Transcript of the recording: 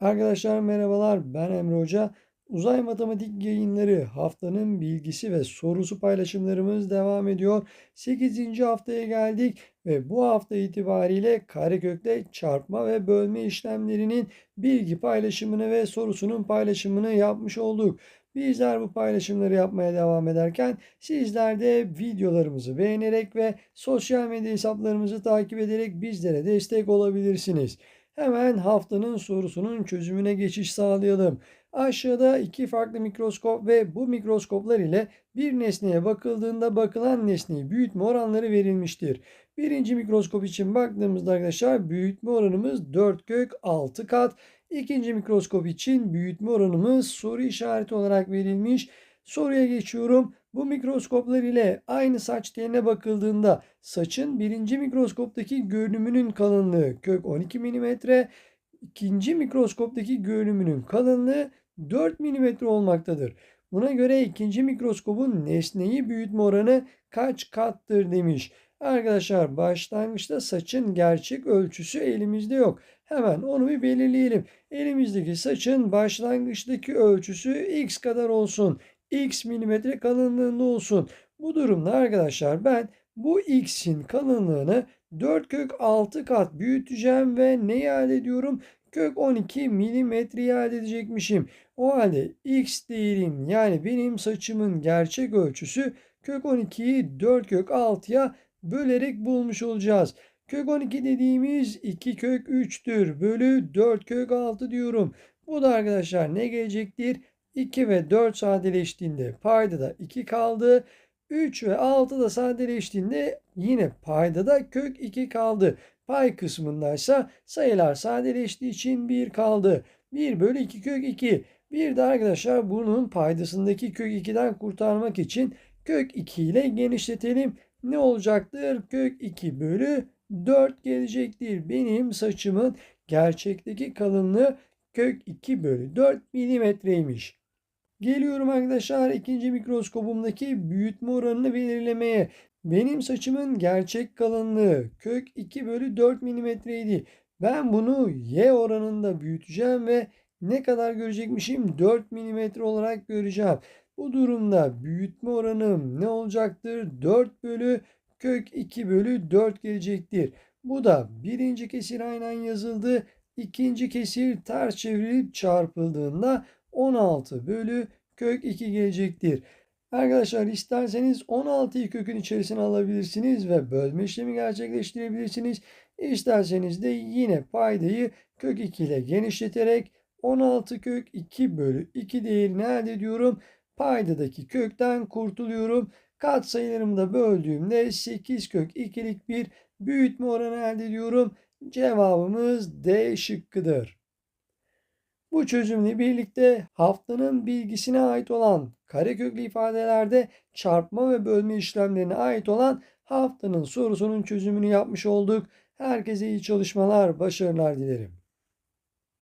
Arkadaşlar merhabalar ben Emre Hoca. Uzay Matematik yayınları haftanın bilgisi ve sorusu paylaşımlarımız devam ediyor. 8. haftaya geldik ve bu hafta itibariyle karekökle çarpma ve bölme işlemlerinin bilgi paylaşımını ve sorusunun paylaşımını yapmış olduk. Bizler bu paylaşımları yapmaya devam ederken sizler de videolarımızı beğenerek ve sosyal medya hesaplarımızı takip ederek bizlere destek olabilirsiniz. Hemen haftanın sorusunun çözümüne geçiş sağlayalım. Aşağıda iki farklı mikroskop ve bu mikroskoplar ile bir nesneye bakıldığında bakılan nesneyi büyütme oranları verilmiştir. Birinci mikroskop için baktığımızda arkadaşlar büyütme oranımız 4 kök 6 kat. İkinci mikroskop için büyütme oranımız soru işareti olarak verilmiş. Soruya geçiyorum. Bu mikroskoplar ile aynı saç teline bakıldığında saçın birinci mikroskoptaki görünümünün kalınlığı kök 12 mm, ikinci mikroskoptaki görünümünün kalınlığı 4 mm olmaktadır. Buna göre ikinci mikroskopun nesneyi büyütme oranı kaç kattır demiş. Arkadaşlar başlangıçta saçın gerçek ölçüsü elimizde yok. Hemen onu bir belirleyelim. Elimizdeki saçın başlangıçtaki ölçüsü x kadar olsun x milimetre kalınlığında olsun. Bu durumda arkadaşlar ben bu x'in kalınlığını 4 kök 6 kat büyüteceğim ve neyi elde ediyorum? Kök 12 milimetreyi elde edecekmişim. O halde x değerim yani benim saçımın gerçek ölçüsü kök 12'yi 4 kök 6'ya bölerek bulmuş olacağız. Kök 12 dediğimiz 2 kök 3'tür. Bölü 4 kök 6 diyorum. Bu da arkadaşlar ne gelecektir? 2 ve 4 sadeleştiğinde payda da 2 kaldı. 3 ve 6 da sadeleştiğinde yine payda da kök 2 kaldı. Pay kısmındaysa sayılar sadeleştiği için 1 kaldı. 1 bölü 2 kök 2. Bir de arkadaşlar bunun paydasındaki kök 2'den kurtarmak için kök 2 ile genişletelim. Ne olacaktır? Kök 2 bölü 4 gelecektir. Benim saçımın gerçekteki kalınlığı kök 2 bölü 4 milimetreymiş. Geliyorum arkadaşlar ikinci mikroskopumdaki büyütme oranını belirlemeye. Benim saçımın gerçek kalınlığı kök 2 bölü 4 milimetreydi. Ben bunu y oranında büyüteceğim ve ne kadar görecekmişim? 4 milimetre olarak göreceğim. Bu durumda büyütme oranım ne olacaktır? 4 bölü kök 2 bölü 4 gelecektir. Bu da birinci kesir aynen yazıldı. İkinci kesir ters çevrilip çarpıldığında 16 bölü kök 2 gelecektir. Arkadaşlar isterseniz 16'yı kökün içerisine alabilirsiniz ve bölme işlemi gerçekleştirebilirsiniz. İsterseniz de yine paydayı kök 2 ile genişleterek 16 kök 2 bölü 2 değerini elde ediyorum. Paydadaki kökten kurtuluyorum. Katsayılarımı da böldüğümde 8 kök 2'lik bir büyütme oranı elde ediyorum. Cevabımız D şıkkıdır. Bu çözümle birlikte haftanın bilgisine ait olan kareköklü ifadelerde çarpma ve bölme işlemlerine ait olan haftanın sorusunun çözümünü yapmış olduk. Herkese iyi çalışmalar, başarılar dilerim.